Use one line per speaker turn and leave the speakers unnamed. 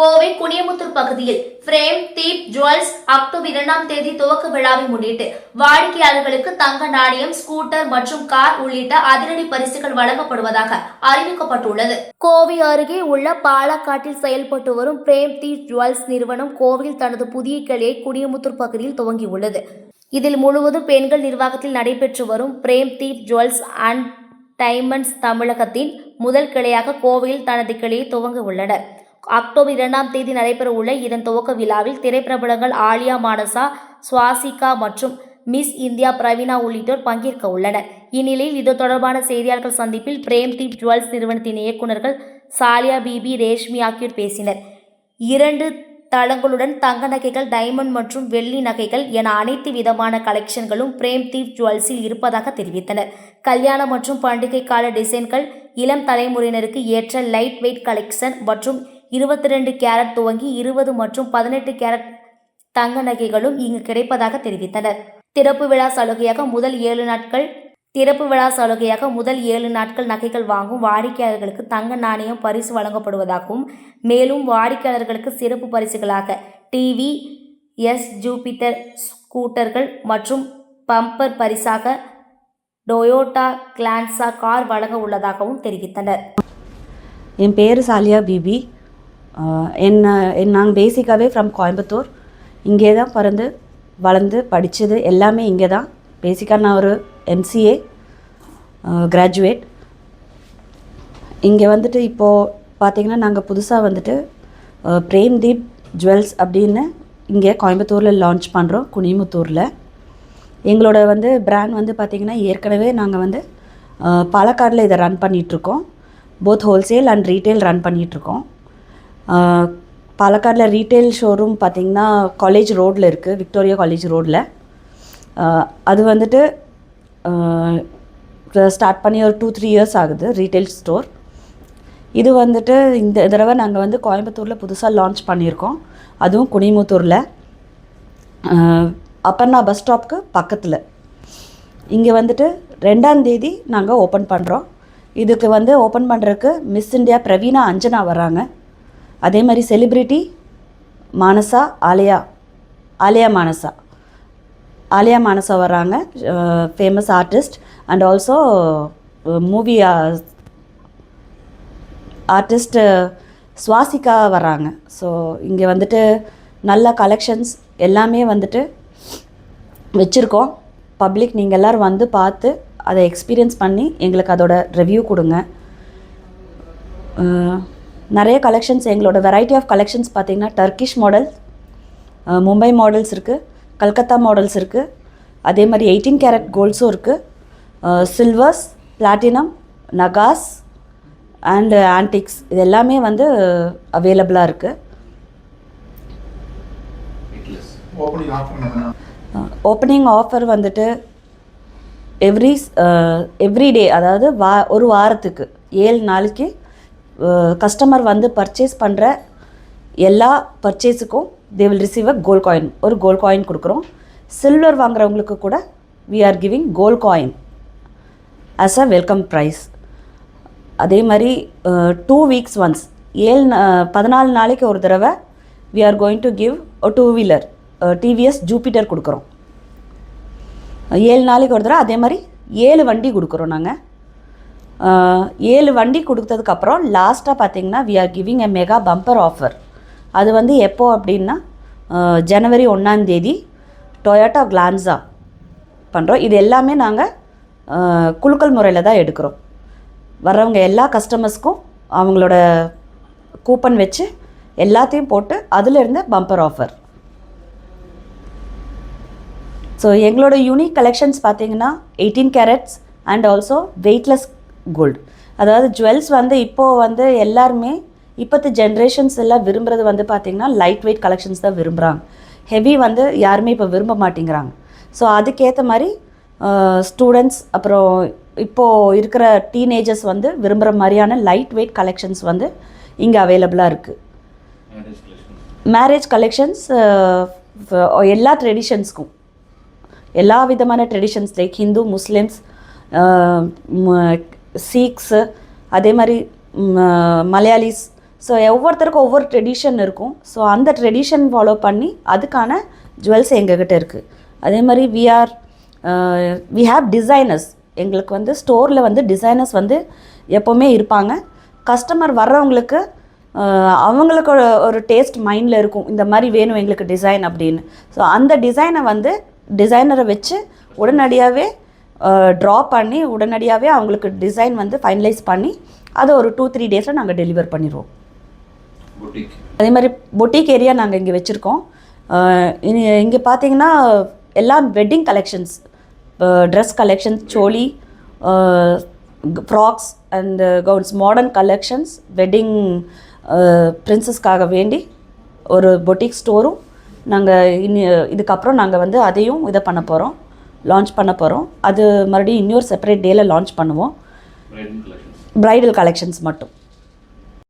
கோவை குனியமுத்தூர் பகுதியில் frame Deep jewels October இரண்டாம் தேதி துவக்க விழாவை முன்னிட்டு வாடிக்கையாளர்களுக்கு தங்க நாணயம் ஸ்கூட்டர் மற்றும் கார் உள்ளிட்ட அதிரடி பரிசுகள் வழங்கப்படுவதாக அறிவிக்கப்பட்டுள்ளது. கோவை அருகே உள்ள பாலக்காட்டில் செயல்பட்டு வரும் பிரேம் தீப் ஜுவல்ஸ் நிறுவனம் கோவையில் தனது புதிய கிளையை குனியமுத்தூர் பகுதியில் துவங்கியுள்ளது. இதில் முழுவதும் பெண்கள் நிர்வாகத்தில் நடைபெற்று வரும் Prem Deep jewels and diamonds தமிழகத்தின் முதல் கிளையாக கோவையில் தனது கிளையை துவங்க உள்ளனர். அக்டோபர் இரண்டாம் தேதி நடைபெறவுள்ள இதன் துவக்க விழாவில் திரைப்பிரபலங்கள் ஆலியா மானசா சுவாசிகா மற்றும் மிஸ் இந்தியா பிரவீனா உள்ளிட்டோர் பங்கேற்க உள்ளனர். இந்நிலையில் இது தொடர்பான செய்தியாளர்கள் சந்திப்பில் பிரேம் தீப் ஜுவல்ஸ் நிறுவனத்தின் இயக்குநர்கள் சாலியா பிபி ரேஷ்மி ஆகியோர் பேசினர். இரண்டு தளங்களுடன் தங்க நகைகள் டைமண்ட் மற்றும் வெள்ளி நகைகள் என அனைத்து விதமான கலெக்ஷன்களும் பிரேம் தீப் ஜுவல்ஸில் இருப்பதாக தெரிவித்தனர். கல்யாண மற்றும் பண்டிகை கால டிசைன்கள் இளம் தலைமுறையினருக்கு ஏற்ற லைட் வெயிட் கலெக்ஷன் மற்றும் இருபத்தி ரெண்டு கேரட் துவங்கி இருபது மற்றும் பதினெட்டு கேரட் தங்க நகைகளும் இங்கு கிடைப்பதாக தெரிவித்தனர். திறப்பு விழா சலுகையாக முதல் ஏழு நாட்கள் திறப்பு விழா சலுகையாக முதல் ஏழு நாட்கள் நகைகள் வாங்கும் வாடிக்கையாளர்களுக்கு தங்க நாணயம் பரிசு வழங்கப்படுவதாகவும் மேலும் வாடிக்கையாளர்களுக்கு சிறப்பு பரிசுகளாக டிவி எஸ் ஜூபிட்டர் ஸ்கூட்டர்கள் மற்றும் பம்பர் பரிசாக டொயோட்டா கிளான்சா கார் வழங்க உள்ளதாகவும் தெரிவித்தனர்.
என் பேர் சாலியா பிபி. என்ன என் நாங்கள் பேசிக்காகவே ஃப்ரம் கோயம்புத்தூர். இங்கே தான் பிறந்து வளர்ந்து படித்தது எல்லாமே இங்கே தான். பேசிக்காக நான் ஒரு எம்சிஏ கிராஜுவேட் இங்கே வந்துட்டு இப்போது பார்த்தீங்கன்னா நாங்கள் புதுசாக வந்துட்டு பிரேம்தீப் ஜுவல்ஸ் அப்படின்னு இங்கே கோயம்புத்தூரில் லான்ச் பண்ணுறோம் குனிமுத்தூரில். எங்களோட வந்து பிராண்ட் வந்து பார்த்திங்கன்னா ஏற்கனவே நாங்கள் வந்து பாலக்காடில் இதை ரன் பண்ணிகிட்ருக்கோம் both wholesale and retail run பண்ணிகிட்ருக்கோம் பாலக்காடில் ரீட்டைல் ஷோரூம் பார்த்திங்கன்னா காலேஜ் ரோட்டில் இருக்குது விக்டோரியா காலேஜ் ரோட்டில் அது வந்துட்டு ஸ்டார்ட் பண்ணி ஒரு டூ த்ரீ இயர்ஸ் ஆகுது ரீட்டைல் ஸ்டோர் இது வந்துட்டு இந்த தடவை நாங்கள் வந்து கோயம்புத்தூரில் புதுசாக லான்ச் பண்ணியிருக்கோம். அதுவும் குனிமுத்தூரில். அப்பர்ணா பஸ் ஸ்டாப்க்கு பக்கத்தில். இங்கே வந்துட்டு ரெண்டாந்தேதி நாங்கள் ஓப்பன் பண்ணுறோம் இதுக்கு வந்து ஓப்பன் பண்ணுறதுக்கு மிஸ் இந்தியா பிரவீனா அஞ்சனா வராங்க அதே மாதிரி செலிப்ரிட்டி மானசா ஆலியா ஆலியா மானசா. ஆலியா மானசா வராங்க famous artist and also movie artist Swasika வராங்க ஸோ இங்கே வந்துட்டு நல்ல கலெக்ஷன்ஸ் எல்லாமே வந்துட்டு வச்சுருக்கோம். பப்ளிக் நீங்கள் எல்லோரும் வந்து பார்த்து அதை எக்ஸ்பீரியன்ஸ் பண்ணி எங்களுக்கு அதோட ரிவ்யூ கொடுங்க. நிறைய கலெக்ஷன்ஸ் எங்களோட வெரைட்டி ஆஃப் கலெக்ஷன்ஸ் பார்த்தீங்கன்னா டர்க்கிஷ் மாடல்ஸ் மும்பை மாடல்ஸ் இருக்குது கல்கத்தா மாடல்ஸ் இருக்குது அதே மாதிரி எயிட்டீன் கேரட் கோல்ட்ஸும் இருக்குது சில்வர்ஸ் பிளாட்டினம் நகாஸ் அண்டு ஆன்டிக்ஸ் இது எல்லாமே வந்து அவைலபிளாக இருக்குது
ஓப்பனிங் ஆஃபர் என்ன
ஓப்பனிங் ஆஃபர் வந்துட்டு எவ்ரி எவ்ரி டே அதாவது வா ஒரு வாரத்துக்கு ஏழு நாளைக்கு கஸ்டமர் வந்து பர்ச்சேஸ் பண்ணுற எல்லா பர்ச்சேஸுக்கும் they will receive a gold coin ஒரு கோல்ட் காயின் கொடுக்குறோம். சில்வர் வாங்குறவங்களுக்கு கூட we are giving gold coin as a welcome prize அதே மாதிரி டூ வீக்ஸ் ஒன்ஸ் ஏழு நா- பதினாலு நாளைக்கு ஒரு தடவை we are going to give two wheeler TVS Jupiter கொடுக்குறோம். ஏழு நாளைக்கு ஒரு தடவை அதே மாதிரி ஏழு வண்டி கொடுக்குறோம் நாங்கள் ஏழு வண்டி கொடுத்ததுக்கப்புறம் லாஸ்ட்டாக பார்த்தீங்கன்னா we are giving a mega bumper offer அது வந்து எப்போது அப்படின்னா ஜனவரி ஒன்றாந்தேதி டொயோட்டா கிளான்ஸா பண்ணுறோம் இது எல்லாமே நாங்கள் குலுக்கல் முறையில் தான் எடுக்கிறோம். வர்றவங்க எல்லா கஸ்டமர்ஸ்க்கும் அவங்களோட கூப்பன் வச்சு எல்லாத்தையும் போட்டு அதிலிருந்து பம்பர் ஆஃபர் ஸோ எங்களோட யூனிக் கலெக்ஷன்ஸ் பார்த்தீங்கன்னா eighteen carats and also weightless gold அதாவது ஜுவல்ஸ் வந்து இப்போது வந்து எல்லாருமே இப்போத்து ஜென்ரேஷன்ஸ் எல்லாம் விரும்புறது வந்து பார்த்திங்கன்னா லைட் வெயிட் கலெக்ஷன்ஸ் தான் விரும்புகிறாங்க ஹெவி வந்து யாருமே இப்போ விரும்ப மாட்டேங்கிறாங்க. ஸோ அதுக்கேற்ற மாதிரி ஸ்டூடெண்ட்ஸ் அப்புறம் இப்போது இருக்கிற டீனேஜர்ஸ் வந்து விரும்புகிற மாதிரியான லைட் வெயிட் கலெக்ஷன்ஸ் வந்து இங்கே அவைலபிளாக இருக்குது மேரேஜ் கலெக்ஷன்ஸ் எல்லா ட்ரெடிஷன்ஸ்க்கும் எல்லா விதமான traditions like Hindu Muslims Sikhs அதே மாதிரி மலையாளிஸ் ஸோ ஒவ்வொருத்தருக்கும் ஒவ்வொரு ட்ரெடிஷன் இருக்கும். ஸோ அந்த ட்ரெடிஷன் ஃபாலோ பண்ணி அதுக்கான ஜுவல்ஸ் எங்ககிட்ட இருக்குது அதே மாதிரி we are we have designers எங்களுக்கு வந்து ஸ்டோரில் வந்து டிசைனர்ஸ் வந்து எப்போவுமே இருப்பாங்க. கஸ்டமர் வர்றவங்களுக்கு அவங்களுக்கு ஒரு டேஸ்ட் மைண்டில் இருக்கும். இந்த மாதிரி வேணும் எங்களுக்கு டிசைன் அப்படின்னு. ஸோ அந்த டிசைனை வந்து டிசைனரை வச்சு உடனடியாகவே ட்ரா பண்ணி உடனடியாகவே அவங்களுக்கு டிசைன் வந்து ஃபைனலைஸ் பண்ணி அதை ஒரு டூ த்ரீ டேஸில் நாங்கள் டெலிவர் பண்ணிடுவோம். அதே மாதிரி பொட்டிக் ஏரியா நாங்கள் இங்கே வச்சுருக்கோம். இனி இங்கே பார்த்தீங்கன்னா எல்லாம் wedding collections dress collections choli frocks and gowns modern collections wedding பிரின்சஸ்க்காக வேண்டி ஒரு பொட்டிக் ஸ்டோரும் நாங்கள் இனி இதுக்கப்புறம் நாங்கள் வந்து அதையும் இதை பண்ண போகிறோம் லான்ச் பண்ண போகிறோம் அது மறுபடியும் இன்னொரு செப்பரேட் டேயில் லான்ச் பண்ணுவோம். ப்ரைடல் கலெக்ஷன்ஸ் மட்டும்.